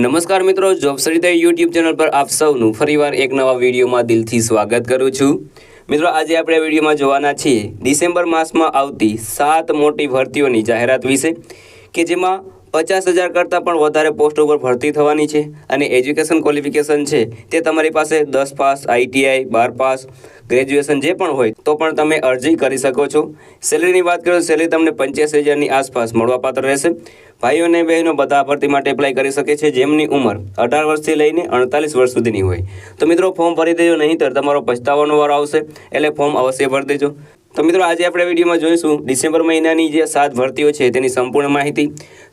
નમસ્કાર મિત્રો job Sarita YouTube channel પર આપ સૌનું ફરીવાર એક નવા વિડીયોમાં દિલથી સ્વાગત કરું છું. મિત્રો, આજે આપણે વિડીયોમાં જોવાના છીએ ડિસેમ્બર માસમાં આવતી સાત મોટી ભરતીઓની જાહેરાત વિશે, કે જેમાં પચાસ હજાર કરતાં પણ વધારે પોસ્ટ ઉપર ભરતી થવાની છે અને એજ્યુકેશન ક્વોલિફિકેશન છે તે તમારી પાસે દસ પાસ, આઈટીઆઈ, બાર પાસ, ગ્રેજ્યુએશન જે પણ હોય તો પણ તમે અરજી કરી શકો છો. સેલેરીની વાત કરો સેલેરી તમને પંચ્યાસી હજારની આસપાસ મળવાપાત્ર રહેશે. ભાઈઓ અને બહેનો બધા ભરતી માટે એપ્લાય કરી શકે છે જેમની ઉંમર અઢાર વર્ષથી લઈને અડતાલીસ વર્ષ સુધીની હોય. તો મિત્રો ફોર્મ ભરી દેજો નહીંતર તમારો પછતાવાનો વારો આવશે. એટલે ફોર્મ અવશ્ય ભરી દેજો. તો મિત્રો, આજે આપણે વિડીયોમાં જોઈશું ડિસેમ્બર મહિનાની જે સાત ભરતીઓ છે, તેની સંપૂર્ણ માહિતી.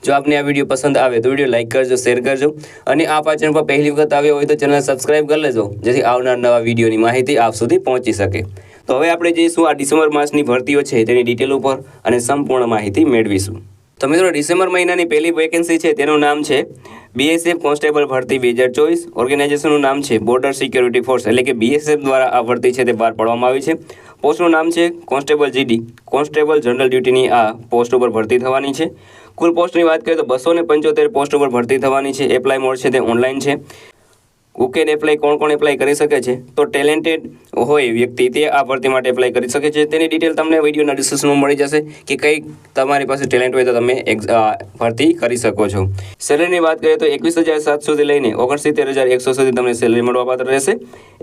જો આપને આ વીડિયો પસંદ આવે તો વીડિયો લાઇક કરજો, શેર કરજો. અને આ ચેનલ પર પહેલી વખત આવ્યો હોય તો ચેનલ સબસ્ક્રાઇબ કરી લેજો, જેથી આવનાર નવા વિડીયોની માહિતી આપ સુધી પહોંચી શકે. તો હવે આપણે જઈશું આ ડિસેમ્બર માસની ભરતીઓ છે, તેની ડિટેલ ઉપર અને સંપૂર્ણ માહિતી મેળવીશું. તો મિત્રો, ડિસેમ્બર મહિનાની પહેલી વેકેન્સી છે, તેનું નામ છે બીએસએફ કોન્સ્ટેબલ ભરતી બે હજાર ચોવીસ. ઓર્ગેનાઇઝેશનનું નામ છે બોર્ડર સિક્યોરિટી ફોર્સ એટલે કે બીએસએફ દ્વારા આ ભરતી છે તે બહાર પાડવામાં આવી છે. પોસ્ટનું નામ છે કોન્સ્ટેબલ જીડી. કોન્સ્ટેબલ જનરલ ડ્યુટીની આ પોસ્ટ ઉપર ભરતી થવાની છે. કુલ પોસ્ટની વાત કરીએ તો બસો પંચોતેર પોસ્ટ ઉપર ભરતી થવાની છે. એપ્લાય છે તે ઓનલાઈન છે. ઉકેન એપ્લાય કોણ કોણ એપ્લાય કરી શકે છે? તો ટેલેન્ટેડ હોય વ્યક્તિ તે આ ભરતી માટે એપ્લાય કરી શકે છે. તેની ડિટેલ તમને વિડીયોના ડિસ્ક્રિપ્શનમાં મળી જશે કે કઈ તમારી પાસે ટેલેન્ટ હોય તો તમે ભરતી કરી શકો છો. સેલરીની વાત કરીએ તો એકવીસ હજાર સાતસોથી લઈને ઓગણસિત્તેર હજાર એકસો સુધી તમને સેલેરી મળવાપાત્ર રહેશે.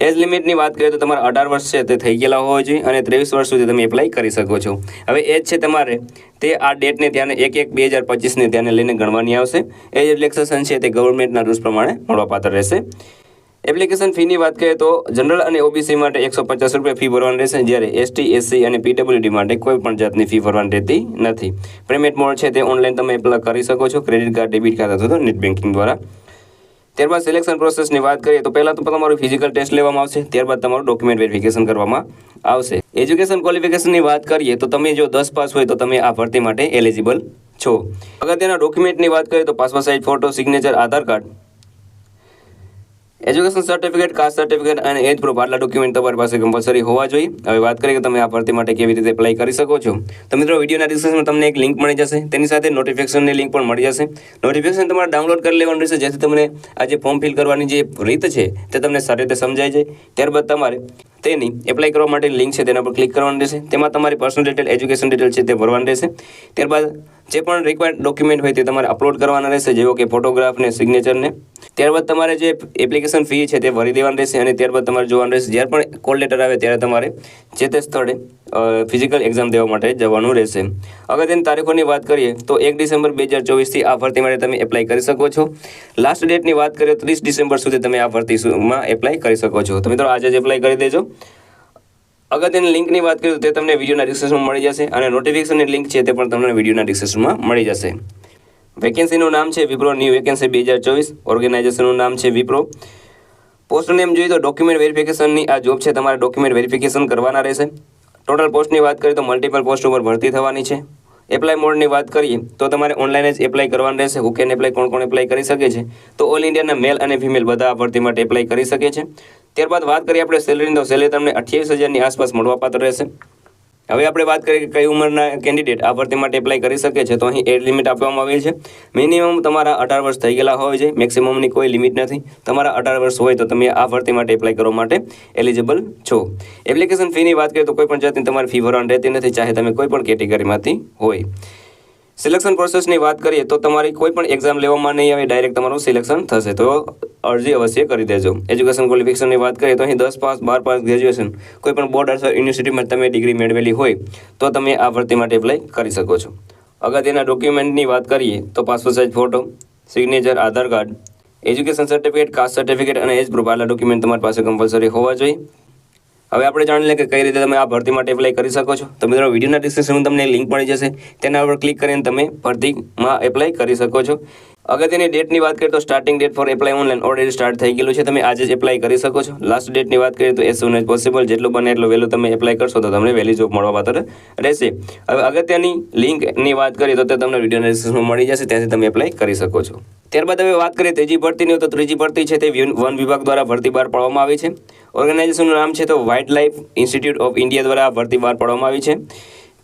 એજ લિમિટની વાત કરીએ તો તમારા અઢાર વર્ષ છે તે થઈ ગયેલા હોવા જોઈએ અને ત્રેવીસ વર્ષ સુધી તમે એપ્લાય કરી શકો છો. હવે એજ છે તમારે તે આ ડેટને ધ્યાને એક એક બે હજાર પચીસને ધ્યાને લઈને ગણવાની આવશે. એજ રિલેક્સેશન છે તે ગવર્મેન્ટના રૂલ્સ પ્રમાણે મળવાપાત્ર રહેશે. એપ્લિકેશન ફીની વાત કરીએ તો જનરલ અને ઓબીસી માટે એકસો પચાસ રૂપિયા ફી ભરવાની રહેશે, જ્યારે એસટી એસસી અને પીડબ્લ્યુડી માટે કોઈ પણ જાતની ફી ભરવાની રહેતી નથી. પેમેન્ટ મોડ છે તે ઓનલાઈન તમે એપ્લાય કરી શકો છો ક્રેડિટ કાર્ડ ડેબિટ કાર્ડ અથવા નેટ બેન્કિંગ દ્વારા. ત્યારબાદ સિલેક્શન પ્રોસેસની વાત કરીએ તો પહેલાં તો તમારું ફિઝિકલ ટેસ્ટ લેવામાં આવશે, ત્યારબાદ તમારું ડોક્યુમેન્ટ વેરિફિકેશન કરવામાં આવશે. એજ્યુકેશન ક્વોલિફિકેશનની વાત કરીએ તો તમે જો દસ પાસ હોય તો તમે આ ભરતી માટે એલિજિબલ છો. અગત્યના ડોક્યુમેન્ટની વાત કરીએ તો passport size photo signature Aadhaar card education certificate caste certificate અને એજ પ્રૂફ આટલા ડોક્યુમેન્ટ તમારી પાસે કમ્પલસરી હોવા જોઈએ. હવે વાત કરીએ કે તમે આ ભરતી માટે કેવી રીતે એપ્લાય કરી શકો છો. તો મિત્રો, વિડીયોના ડિસ્ક્રિપ્શનમાં તમને એક લિંક મળી જશે. તેની સાથે નોટિફિકેશનની લિંક પણ મળી જશે. નોટિફિકેશન તમારે ડાઉનલોડ કરી લેવાનું રહેશે, જેથી તમને આ જે ફોર્મ ફિલ કરવાની જે રીત છે, તે તમને સારી રીતે સમજાય જાય. ત્યારબાદ તમારે તેની એપ્લાય કરવા માટેની લિંક છે તેના પર ક્લિક કરવાનું રહેશે. તેમાં તમારી પર્સનલ ડિટેલ એજ્યુકેશન ડિટેલ છે તે ભરવાની રહેશે. ત્યારબાદ જે પણ રિક્વાયર્ડ ડોક્યુમેન્ટ હોય તે તમારે અપલોડ કરવાના રહેશે, જેવો કે ફોટોગ્રાફ સિગ્નેચરને સિગ્નેચર ત્યારબાદ તમારે જે એપ્લિકેશન ફી છે તે ભરી દેવાની રહેશે અને ત્યારબાદ તમારે જોવાનું રહેશે. જ્યારે પણ કોલ લેટર આવે ત્યારે તમારે જે તે સ્થળે ફિઝિકલ એક્ઝામ દેવા માટે જવાનું રહેશે. અગત્યની તારીખોની વાત કરીએ, તો એક ડિસેમ્બર બે હજાર ચોવીસથી આ ભરતી માટે તમે એપ્લાય કરી શકો છો. લાસ્ટ ડેટની વાત કરીએ તો ત્રીસ ડિસેમ્બર સુધી તમે આ ભરતીમાં એપ્લાય કરી શકો છો. તો મિત્રો, આજે જ એપ્લાય કરી દેજો. અગત્યની લિંકની વાત કરીએ, તો તે તમને વિડીયોના ડિસ્ક્રિપ્શનમાં મળી જશે અને નોટિફિકેશનની લિંક છે તે પણ તમને વિડીયોના ડિસ્ક્રિપ્શનમાં મળી જશે. વેકેન્સીનું નામ છે વિપ્રો ન્યૂ વેકેન્સી બે હજાર ચોવીસ. ઓર્ગેનાઇઝેશનનું નામ છે વિપ્રો પોસ્ટ નેમ જોઈએ તો ડોક્યુમેન્ટ વેરિફિકેશનની આ જોબ છે. તમારે ડોક્યુમેન્ટ વેરિફિકેશન કરવાના રહેશે. ટોટલ પોસ્ટની વાત કરીએ તો મલ્ટિપલ પોસ્ટ ઉપર ભરતી થવાની છે. એપ્લાય મોડની વાત કરીએ તો તમારે ઓનલાઈન જ એપ્લાય કરવાનું રહેશે. હુ કેન એપ્લાય કોણ કોણ એપ્લાય કરી શકે છે. તો ઓલ ઇન્ડિયાના મેલ અને ફિમેલ બધા આ ભરતી માટે એપ્લાય કરી શકે છે. ત્યારબાદ વાત કરીએ આપણે સેલરીની તો સેલરી તમને અઠ્યાવીસ હજારની આસપાસ મળવાપાત્ર રહેશે. હવે આપણે વાત કરીએ કે કઈ ઉંમરના કેન્ડિડેટ આ ભરતી માટે એપ્લાય કરી શકે છે, તો અહીં એજ લિમિટ આપવામાં આવેલ છે. મિનિમમ તમારા અઢાર વર્ષ થઈ ગયેલા હોય છે મેક્સિમમની કોઈ લિમિટ નથી. તમારા અઢાર વર્ષ હોય તો તમે આ ભરતી માટે એપ્લાય કરવા માટે એલિજિબલ છો. એપ્લિકેશન ફીની વાત કરીએ તો કોઈ પણ જાતની તમારી ફી ભરવાની રહેતી નથી, ચાહે તમે કોઈ પણ કેટેગરીમાંથી હોય. સિલેક્શન પ્રોસેસની વાત કરીએ તો તમારી કોઈ પણ એક્ઝામ લેવામાં નહીં આવે ડાયરેક્ટ તમારું સિલેક્શન થશે. તો અરજી અવશ્ય કરી દેજો. એજ્યુકેશન ક્વોલિફિકેશનની વાત કરીએ તો અહીં દસ પાસ, બાર પાસ ગ્રેજ્યુએશન કોઈ પણ બોર્ડ અથવા યુનિવર્સિટીમાં તમે ડિગ્રી મેળવેલી હોય તો તમે આ ભરતી માટે એપ્લાય કરી શકો છો. અગત્યના ડોક્યુમેન્ટની વાત કરીએ તો passport size photo signature Aadhaar card education certificate caste certificate અને એજ પ્રૂફ આટલા ડોક્યુમેન્ટ તમારી પાસે કમ્પલસરી હોવા જોઈએ. હવે આપણે જાણી લઈએ કે કઈ રીતે તમે આ ભરતી માટે એપ્લાય કરી શકો છો. તો મિત્રો, વિડીયોના ડિસ્ક્રિપ્શનમાં તમને લિંક મળી જશે. તેના પર ક્લિક કરીને તમે ભરતીમાં એપ્લાય કરી શકો છો. અગત્યની ડેટની વાત કરીએ તો starting date for apply online already start થઈ ગયેલું છે. તમે આજે જ એપ્લાય કરી શકો છો. લાસ્ટ ડેટની વાત કરીએ તો એ સુન એઝ પોસિબલ જેટલું બને એટલું વહેલું તમે એપ્લાય કરશો તો તમને વહેલી જોબ મળવા પાત્ર રહેશે. હવે અગત્યની લિંકની વાત કરીએ તો તે તમને વીડિયો ડિસ્ક્રિપ્શનમાં મળી જશે. ત્યાંથી તમે એપ્લાય કરી શકો છો. ત્યારબાદ હવે વાત કરીએ ત્રીજી ભરતીની તો ત્રીજી ભરતી છે તે વન વિભાગ દ્વારા ભરતી બહાર પાડવામાં આવી છે. ઓર્ગેનાઇઝેશનનું નામ છે તો Wildlife Institute of India દ્વારા ભરતી બહાર પાડવામાં આવી છે.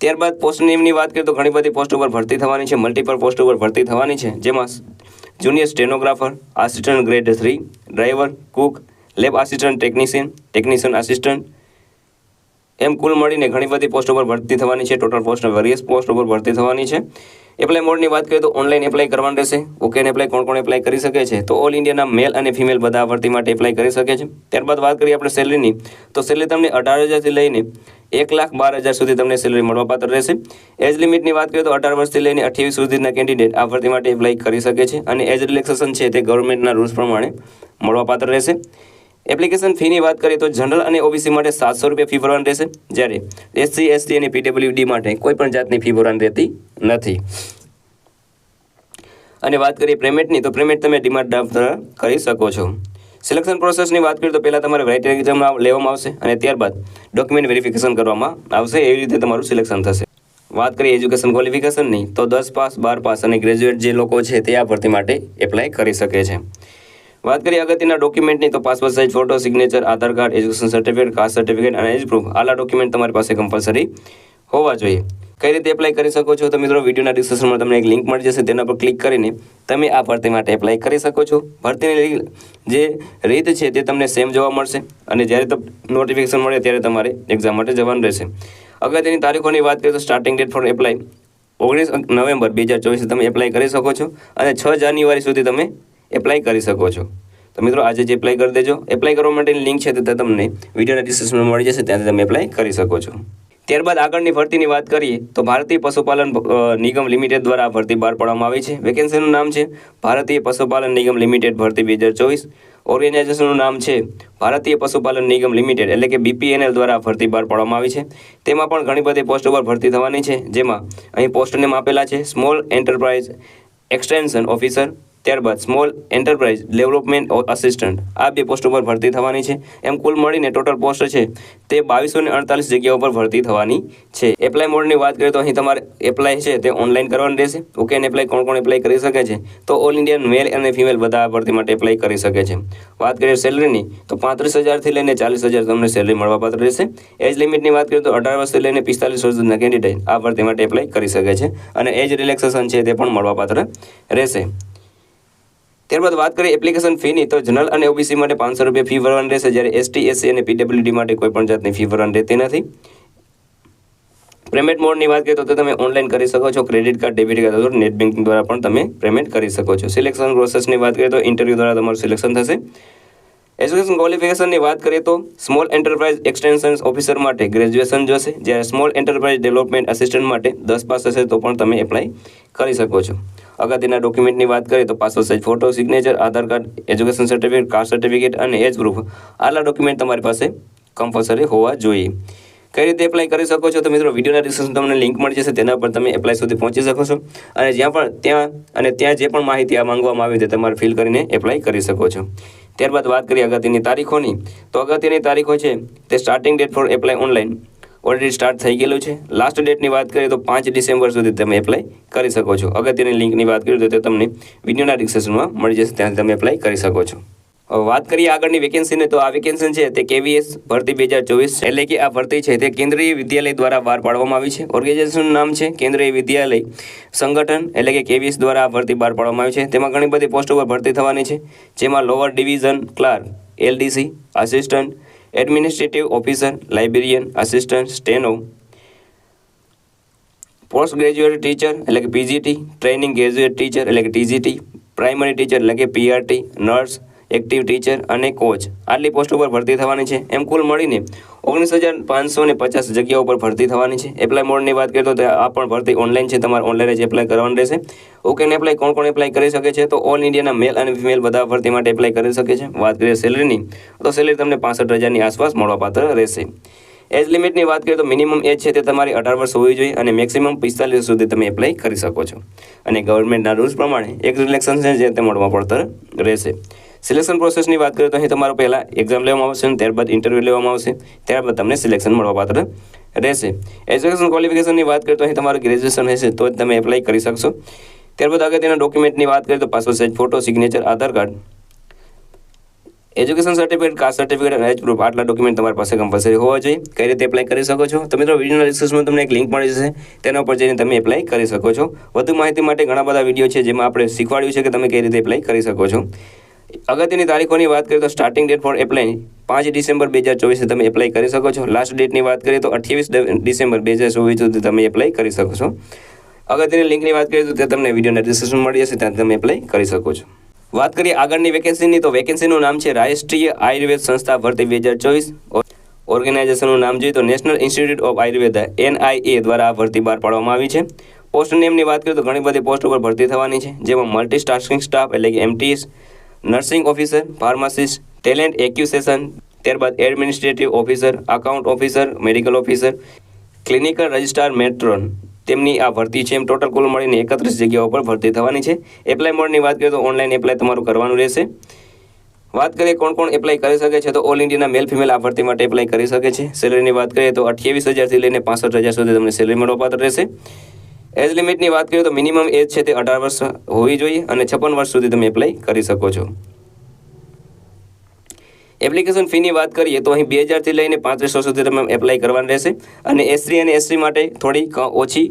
ત્યારબાદ પોસ્ટ નેમની વાત કરીએ તો ઘણી બધી પોસ્ટ ઉપર ભરતી થવાની છે. મલ્ટિપલ પોસ્ટ ઉપર ભરતી થવાની છે. જેમાં junior stenographer assistant grade three driver cook lab assistant technician technician assistant એમ કુલ મળીને ઘણી બધી પોસ્ટ ઉપર ભરતી થવાની છે. ટોટલ પોસ્ટ વેરિયસ પોસ્ટ ઉપર ભરતી થવાની છે. એપ્લાય મોડની વાત કરીએ તો ઓનલાઈન એપ્લાય કરવાનું રહેશે. ઓકેને એપ્લાય કોણ કોણ એપ્લાય કરી શકે છે? તો ઓલ ઇન્ડિયાના મેલ અને ફિમેલ બધા ભરતી માટે એપ્લાય કરી શકે છે. ત્યારબાદ વાત કરીએ આપણે સેલરીની તો સેલરી તમને અઢાર હજારથી લઈને એક લાખ બાર હજાર સુધી તમને સેલરી મળવાપાત્ર રહેશે. એજ લિમિટની વાત કરીએ તો અઢાર વર્ષથી લઈને અઠ્યાવીસ સુધીના કેન્ડિડેટ આ ભરતી માટે એપ્લાય કરી શકે છે. અને એજ રિલેક્સેશન છે તે ગવર્મેન્ટના રૂલ્સ પ્રમાણે મળવાપાત્ર રહેશે. એપ્લિકેશન ફીની વાત કરીએ તો જનરલ અને ઓબીસી માટે સાતસો રૂપિયા ફી ભરવાની રહેશે. જ્યારે એસસી એસટી અને પીડબ્લ્યુડી માટે કોઈ પણ જાતની ફી ભરવાની રહેતી નથી. અને વાત કરીએ પેમેન્ટની, તો પેમેન્ટ તમે ડિમાન્ડ ડ્રાફ્ટ કરી શકો છો. સિલેક્શન પ્રોસેસની વાત કરીએ તો પહેલાં તમારે રાઇટ એક્ઝામ લેવામાં આવશે અને ત્યારબાદ ડોક્યુમેન્ટ વેરિફિકેશન કરવામાં આવશે. એવી રીતે તમારું સિલેક્શન થશે. વાત કરીએ એજ્યુકેશન ક્વોલિફિકેશનની, તો દસ પાસ, બાર પાસ અને ગ્રેજ્યુએટ જે લોકો છે તે આ ભરતી માટે એપ્લાય કરી શકે છે. વાત કરીએ અગત્યના ડોક્યુમેન્ટની તો passport size photo signature Aadhaar card education certificate caste certificate અને એજ પ્રૂફ આલા ડોક્યુમેન્ટ તમારી પાસે કમ્પલસરી હોવા જોઈએ. કઈ રીતે એપ્લાય કરી શકો છો? તો મિત્રો, વિડીયોના ડિસ્ક્રિપ્શનમાં તમને એક લિંક મળી જશે. તેના પર ક્લિક કરીને તમે આ ભરતી માટે એપ્લાય કરી શકો છો. ભરતીની જે રીત છે તે તમને સેમ જોવા મળશે. અને જ્યારે નોટિફિકેશન મળે ત્યારે તમારે એક્ઝામ માટે જવાનું રહેશે. અગત્યની તારીખોની વાત કરીએ તો સ્ટાર્ટિંગ ડેટ ફોર એપ્લાય ઓગણીસ નવેમ્બર બે હજાર ચોવીસ તમે એપ્લાય કરી શકો છો. અને છ જાન્યુઆરી સુધી તમે એપ્લાય કરી શકો છો. તો મિત્રો આજે જ એપ્લાય કરી દેજો. એપ્લાય કરવા માટેની લિંક છે તે તમને વિડીયોના ડિસ્ક્રિપ્શનમાં મળી જશે. ત્યાંથી તમે એપ્લાય કરી શકો છો. ત્યારબાદ આગળની ભરતીની વાત કરીએ, તો ભારતીય પશુપાલન નિગમ લિમિટેડ દ્વારા આ ભરતી બહાર પાડવામાં આવી છે. વેકેન્સીનું નામ છે ભારતીય પશુપાલન નિગમ લિમિટેડ ભરતી બે હજાર ચોવીસ. ઓર્ગેનાઇઝેશનનું નામ છે ભારતીય પશુપાલન નિગમ લિમિટેડ, એટલે કે બીપીએનએલ દ્વારા ભરતી બહાર પાડવામાં આવી છે. તેમાં પણ ઘણી બધી પોસ્ટ ઉપર ભરતી થવાની છે, જેમાં અહીં પોસ્ટ નેમ આપેલા છે સ્મોલ એન્ટરપ્રાઇઝ એક્સટેન્શન ઓફિસર ત્યારબાદ સ્મોલ એન્ટરપ્રાઇઝ ડેવલપમેન્ટ આસિસ્ટન્ટ આ બે પોસ્ટ ઉપર ભરતી થવાની છે. એમ કુલ મળીને ટોટલ પોસ્ટ છે તે બાવીસો ને અડતાલીસ જગ્યાઓ પર ભરતી થવાની છે. એપ્લાય મોડની વાત કરીએ તો અહીં તમારે એપ્લાય છે તે ઓનલાઈન કરવાનું રહેશે. ઓકે એને એપ્લાય કોણ કોણ એપ્લાય કરી શકે છે? તો ઓલ ઇન્ડિયન મેલ અને ફિમેલ બધા ભરતી માટે એપ્લાય કરી શકે છે. વાત કરીએ સેલરીની, તો પાંત્રીસ હજારથી લઈને ચાલીસ હજાર તમને સેલરી મળવાપાત્ર રહેશે. એજ લિમિટની વાત કરીએ તો અઢાર વર્ષથી લઈને પિસ્તાલીસ વર્ષ સુધીના કેન્ડિડેટ આ ભરતી માટે એપ્લાય કરી શકે છે. અને એજ રિલેક્સેશન છે તે પણ મળવાપાત્ર રહેશે. ત્યારબાદ વાત કરીએ એપ્લિકેશન ફીની તો જનરલ અને ઓબીસી માટે પાંચસો રૂપિયા ફી ભરવાની રહેશે. જ્યારે એસટી એસસી અને પીડબ્લ્યુડી માટે કોઈ પણ જાતની ફી ભરવાની રહેતી નથી. પેમેન્ટ મોડની વાત કરીએ તો તમે ઓનલાઈન કરી શકો છો. ક્રેડિટ કાર્ડ ડેબિટ કાર્ડ અથવા નેટ બેન્કિંગ દ્વારા પણ તમે પેમેન્ટ કરી શકો છો. સિલેક્શન પ્રોસેસની વાત કરીએ તો ઇન્ટરવ્યૂ દ્વારા તમારું સિલેક્શન થશે. એજ્યુકેશન ક્વોલિફિકેશનની વાત કરીએ તો સ્મોલ એન્ટરપ્રાઇઝ એક્સટેન્શન ઓફિસર માટે ગ્રેજ્યુએશન જોશે. જ્યારે સ્મોલ એન્ટરપ્રાઇઝ ડેવલપમેન્ટ આસિસ્ટન્ટ માટે દસ પાસ હશે તો પણ તમે એપ્લાય કરી શકો છો. અગત્યના ડોક્યુમેન્ટની વાત કરીએ તો passport size photo signature Aadhaar card education certificate caste certificate અને એજ પ્રૂફ આટલા ડોક્યુમેન્ટ તમારી પાસે કમ્પલસરી હોવા જોઈએ. કઈ રીતે એપ્લાય કરી શકો છો તો મિત્રો વિડીયોના ડિસ્ક્રિપ્શન તમને લિંક મળી જશે. તેના પર તમે એપ્લાય સુધી પહોંચી શકો છો. અને જ્યાં પણ ત્યાં અને ત્યાં જે પણ માહિતી આ માંગવામાં આવી તે તમારે ફિલ કરીને એપ્લાય કરી શકો છો. ત્યારબાદ વાત કરીએ અગત્યની તારીખોની. તો અગત્યની તારીખો છે, તે starting date for apply online already start થઈ ગયેલું છે. લાસ્ટ ડેટની વાત કરીએ તો પાંચ ડિસેમ્બર સુધી તમે એપ્લાય કરી શકો છો. અગત્યની લિંકની વાત કરીએ તો તે તમને વિડીયોના ડિસ્ક્રિપ્શનમાં મળી જશે. ત્યાંથી તમે એપ્લાય કરી શકો છો. વાત કરીએ આગળની વેકેન્સીને તો આ વેકેન્સી છે તે કેવીએસ ભરતી બે હજાર ચોવીસ એટલે કે આ ભરતી છે તે કેન્દ્રીય વિદ્યાલય દ્વારા બહાર પાડવામાં આવી છે. ઓર્ગેનાઇઝેશનનું નામ છે કેન્દ્રીય વિદ્યાલય સંગઠન એટલે કે કેવીએસ દ્વારા આ ભરતી બહાર પાડવામાં આવી છે. તેમાં ઘણી બધી પોસ્ટ ઉપર ભરતી થવાની છે, જેમાં lower division clerk LDC assistant administrative officer librarian assistant steno post graduate teacher એટલે કે પીજીટી ટ્રેનિંગ ગ્રેજ્યુએટ ટીચર એટલે કે ટીજીટી પ્રાઇમરી ટીચર એટલે કે પીઆરટી નર્સ એક્ટિવ ટીચર અને કોચ આટલી પોસ્ટ ઉપર ભરતી થવાની છે. એમ કુલ મળીને ઓગણીસ હજાર પાંચસો ને પચાસ જગ્યાઓ પર ભરતી થવાની છે. એપ્લાય મોડની વાત કરીએ તો આ પણ ભરતી ઓનલાઈન છે. તમારે ઓનલાઈન જ એપ્લાય કરવાનું રહેશે. ઓકે ને એપ્લાય કોણ કોણ એપ્લાય કરી શકે છે? તો ઓલ ઇન્ડિયાના મેલ અને ફિમેલ બધા ભરતી માટે એપ્લાય કરી શકે છે. વાત કરીએ સેલરીની તો સેલરી તમને પાસઠ હજારની આસપાસ મળવાપાત્ર રહેશે. એજ લિમિટની વાત કરીએ તો મિનિમમ એજ છે તે તમારી અઢાર વર્ષ હોવી જોઈએ અને મેક્સિમમ પિસ્તાલીસ સુધી તમે એપ્લાય કરી શકો છો. અને ગવર્મેન્ટના રૂલ્સ પ્રમાણે એક રિલેક્શન છે જે તે મળવા પડતર રહેશે. સિલેક્શન પ્રોસેસની વાત કરીએ તો અહીં તમારો પહેલાં એક્ઝામ લેવામાં આવશે ત્યારબાદ ઇન્ટરવ્યૂ લેવામાં આવશે. ત્યારબાદ તમને સિલેક્શન મળવાપાત્ર રહેશે. એજ્યુકેશન ક્વોલિફિકેશનની વાત કરીએ તો અહીં તમારું ગ્રેજ્યુએશન હશે, તો જ તમે એપ્લાય કરી શકશો. ત્યારબાદ અગત્યના ડોક્યુમેન્ટની વાત કરીએ તો passport size photo signature Aadhaar card education certificate caste certificate અને એજ પ્રૂફ આટલા ડોક્યુમેન્ટ તમારી પાસે કમ્પલસરી હોવા જોઈએ. કઈ રીતે એપ્લાય કરી શકો છો? તો મિત્રો વિડીયોના ડિસ્ક્રિપ્શનમાં તમને એક લિંક મળી જશે. તેના ઉપર જઈને તમે એપ્લાય કરી શકો છો. વધુ માહિતી માટે ઘણા બધા વીડિયો છે જેમાં આપણે શીખવાડ્યું છે કે તમે કઈ રીતે એપ્લાય કરી શકો છો. અગત્યની તારીખોની વાત કરીએ તો સ્ટાર્ટિંગ ડેટ ફોર એપ્લાય પાંચ ડિસેમ્બર બે હજાર ચોવીસે તમે એપ્લાય કરી શકો છો. લાસ્ટ ડેટની વાત કરીએ તો અઠ્યાવીસ ડિસેમ્બર બે હજાર ચોવીસ સુધી તમે એપ્લાય કરી શકો છો. અગત્યની લિંકની વાત કરીએ તો ત્યાં તમને વિડીયોના ડિસ્ક્રિપ્શન મળી જશે, ત્યાં તમે એપ્લાય કરી શકો છો. વાત કરીએ આગળની વેકેન્સીની તો વેકેન્સીનું નામ છે રાષ્ટ્રીય આયુર્વેદ સંસ્થા ભરતી બે હજાર ચોવીસ. ઓર્ગેનાઇઝેશનનું નામ જોઈએ તો National Institute of Ayurveda NIA દ્વારા આ ભરતી બહાર પાડવામાં આવી છે. પોસ્ટ નેમની વાત કરીએ તો ઘણી બધી પોસ્ટ ઉપર ભરતી થવાની છે, જેમાં મલ્ટી સ્ટાસ્કિંગ સ્ટાફ એટલે કે MTS nursing officer pharmacist talent acquisition ત્યારબાદ administrative officer account officer medical officer clinical registrar matron તેમની આ ભરતી છે એમ ટોટલ કુલ મળીને એકત્રીસ જગ્યાઓ પર ભરતી થવાની છે. એપ્લાય મોડની વાત કરીએ તો ઓનલાઈન એપ્લાય તમારું કરવાનું રહેશે. વાત કરીએ કોણ કોણ એપ્લાય કરી શકે છે તો ઓલ ઇન્ડિયાના મેલ ફિમેલ આ ભરતી માટે એપ્લાય કરી શકે છે. સેલરીની વાત કરીએ તો અઠ્યાવીસ હજારથી લઈને પાસઠ હજાર સુધી તમને સેલરી મળવાપાત્ર રહેશે. એજ લિમિટની વાત કરીએ તો મિનિમમ એજ છે તે અઢાર વર્ષ હોવી જોઈએ અને છપ્પન વર્ષ સુધી તમે એપ્લાય કરી શકો છો. એપ્લિકેશન ફીની વાત કરીએ તો અહીં બે હજારથી લઈને પાંત્રીસો સુધી તમે એપ્લાય કરવાની રહેશે. અને એસસી અને એસટી માટે થોડી ઓછી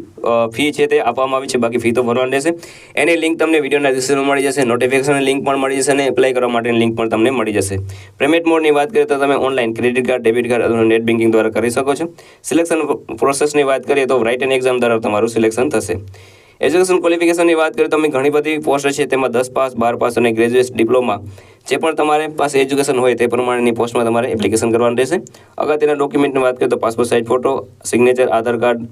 ફી છે તે આપવામાં આવી છે, બાકી ફી તો ભરવાની રહેશે. એની લિંક તમને વિડીયોના ડિસ્ક્રિપ્શનમાં મળી જશે નોટિફિકેશન લિંક પણ મળી જશે અને એપ્લાય કરવા માટેની લિંક પણ તમને મળી જશે. પેમેન્ટ મોડની વાત કરીએ તો તમે online credit card debit card અથવા નેટ બેન્કિંગ દ્વારા કરી શકો છો. સિલેક્શન પ્રોસેસની વાત કરીએ તો રાઇટ એક્ઝામ દ્વારા તમારું સિલેક્શન થશે. એજ્યુકેશન ક્વોલિફિકેશનની વાત કરીએ તો અમે ઘણી બધી પોસ્ટ છે, તેમાં દસ પાસ, બાર પાસ અને ગ્રેજ્યુએટ ડિપ્લોમા જે પણ તમારે પાસે એજ્યુકેશન હોય તે પ્રમાણેની પોસ્ટમાં તમારે એપ્લિકેશન કરવાનું રહેશે. અગત્યના ડોક્યુમેન્ટની વાત કરીએ તો passport size photo signature Aadhaar card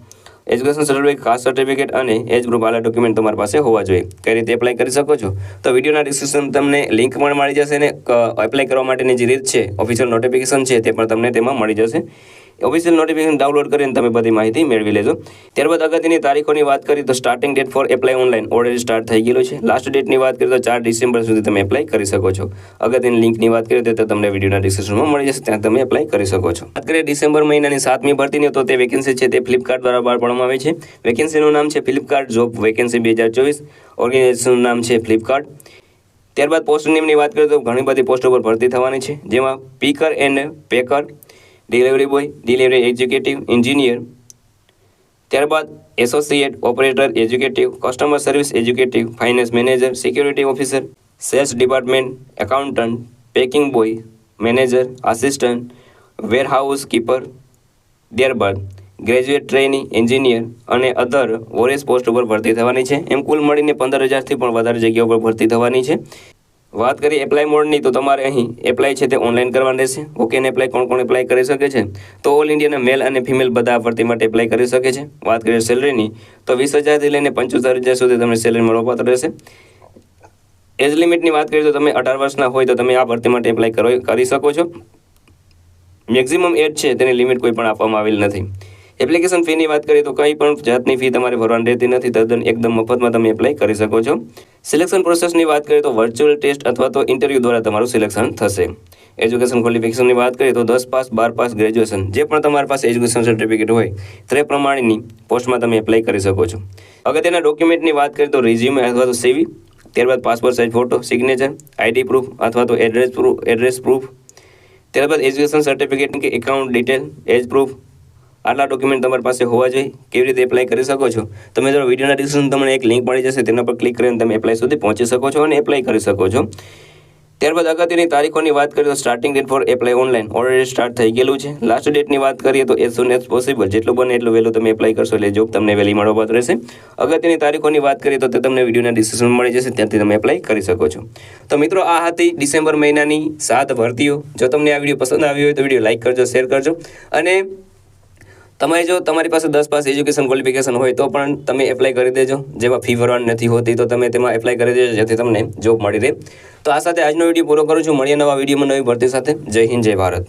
education certificate caste certificate અને એજ ગ્રુપ આલા ડોક્યુમેન્ટ તમારી પાસે હોવા જોઈએ. કઈ રીતે એપ્લાય કરી શકો છો? તો વિડીયોના ડિસ્ક્રિપ્શન તમને લિંક પણ મળી જશે અને એપ્લાય કરવા માટેની જે રીત છે ઓફિશિયલ નોટિફિકેશન છે તે પણ તમને તેમાં મળી જશે. ઓફિશિયલ નોટિફિકેશન ડાઉનલોડ કરીને તમે બધી માહિતી મેળવી લેજો. ત્યારબાદ અગત્યની તારીખોની વાત કરીએ તો starting date for apply online already start થઈ ગયેલું છે. લાસ્ટ ડેટની વાત કરીએ તો ચાર ડિસેમ્બર સુધી તમે એપ્લાય કરી શકો છો. અગત્યની લિંકની વાત કરીએ તો તમને વિડીયોના ડિસ્ક્રિપ્શનમાં મળી જશે. ત્યાં તમે એપ્લાય કરી શકો છો. વાત કરીએ ડિસેમ્બર મહિનાની સાતમી ભરતીની તો તે વેકેન્સી છે તે ફ્લિપકાર્ટ દ્વારા બહાર પાડવામાં આવી છે. વેકેન્સીનું નામ છે ફ્લિપકાર્ટ જોબ વેકેન્સી બે હજાર ચોવીસ ઓર્ગેનાઇઝેશનનું નામ છે ફ્લિપકાર્ટ ત્યારબાદ પોસ્ટ નેમની વાત કરીએ તો ઘણી બધી પોસ્ટો પર ભરતી થવાની છે. જેમાં picker and packer delivery boy delivery executive engineer ત્યારબાદ associate operator executive customer service executive finance manager security officer sales department accountant packing boy manager assistant warehouse keeper ત્યારબાદ ગ્રેજ્યુએટ ટ્રેની એન્જિનિયર અને અધર વોરેસ પોસ્ટ ઉપર ભરતી થવાની છે. એમ કુલ મળીને પંદર હજારથી પણ વધારે જગ્યાઓ પર ભરતી થવાની છે. વાત કરીએ એપ્લાય મોડની તો તમારે અહીં એપ્લાય છે તે ઓનલાઈન કરવાનું રહેશે. ઓકે એપ્લાય કોણ કોણ એપ્લાય કરી શકે છે? તો ઓલ ઇન્ડિયાના મેલ અને ફિમેલ બધા ભરતી માટે એપ્લાય કરી શકે છે. વાત કરીએ સેલરીની તો વીસ હજારથી લઈને પંચોતેર હજાર સુધી તમને સેલરી મળવાપાત્ર રહેશે. એજ લિમિટની વાત કરીએ તો તમે અઢાર વર્ષના હોય તો તમે આ ભરતી માટે એપ્લાય કરી શકો છો. મેક્ઝિમમ એજ છે તેની લિમિટ કોઈ પણ આપવામાં આવેલ નથી. એપ્લિકેશન ફીની વાત કરીએ તો કંઈ પણ જાતની ફી તમારે ભરવાની રહેતી નથી. તદ્દન એકદમ મફતમાં તમે એપ્લાય કરી શકો છો. સિલેક્શન પ્રોસેસની વાત કરીએ તો વર્ચ્યુઅલ ટેસ્ટ અથવા તો ઇન્ટરવ્યૂ દ્વારા તમારું સિલેક્શન થશે. એજ્યુકેશન ક્વોલિફિકેશનની વાત કરીએ તો દસ પાસ, બાર પાસ ગ્રેજ્યુએશન જે પણ તમારી પાસે એજ્યુકેશન સર્ટિફિકેટ હોય તે પ્રમાણેની પોસ્ટમાં તમે એપ્લાય કરી શકો છો. અગત્યના ડોક્યુમેન્ટની વાત કરીએ તો રિઝ્યુમે અથવા તો સીવી ત્યારબાદ passport size photo signature ID proof અથવા તો એડ્રેસ પ્રૂફ એડ્રેસ પ્રૂફ ત્યારબાદ એજ્યુકેશન સર્ટિફિકેટ કે એકાઉન્ટ ડિટેલ એજ પ્રૂફ આટલા ડોક્યુમેન્ટ તમારી પાસે હોવા જોઈએ. કેવી રીતે એપ્લાય કરી શકો છો? તમે જો વિડીયોના ડિસ્ક્રિપ્શન તમને એક લિંક મળી જશે, તેના પર ક્લિક કરીને તમે એપ્લાય સુધી પહોંચી શકો છો અને એપ્લાય કરી શકો છો. ત્યારબાદ અગત્યની તારીખોની વાત કરીએ તો starting date for apply online already start થઈ ગયેલું છે. લાસ્ટ ડેટની વાત કરીએ તો એઝ સુન એઝ પોસિબલ જેટલું બને એટલું વહેલું તમે એપ્લાય કરશો એટલે જોબ તમને વહેલી મળવાપાત્ર રહેશે. અગત્યની તારીખોની વાત કરીએ તો તે તમને વિડીયોના ડિસ્ક્રિપ્શન મળી જશે, ત્યાંથી તમે એપ્લાય કરી શકો છો. તો મિત્રો, આ હતી ડિસેમ્બર મહિનાની સાત ભરતીઓ. જો તમને આ વીડિયો પસંદ આવ્યો હોય તો વીડિયો લાઇક કરજો શેર કરજો અને તમે જો તમારી પાસે દસ પાસ એજ્યુકેશન ક્વોલિફિકેશન હોય તો પણ તમે એપ્લાય કરી દેજો. જેમાં ફી ભરવાની નથી હોતી તો તમે તેમાં એપ્લાય કરી દેજો, જેથી તમને જોબ મળી રહે. તો આ સાથે આજનો વીડિયો પૂરો કરું છું. મળીએ નવા વિડીયોમાં નવી ભરતી સાથે. જય હિન્દ, જય ભારત.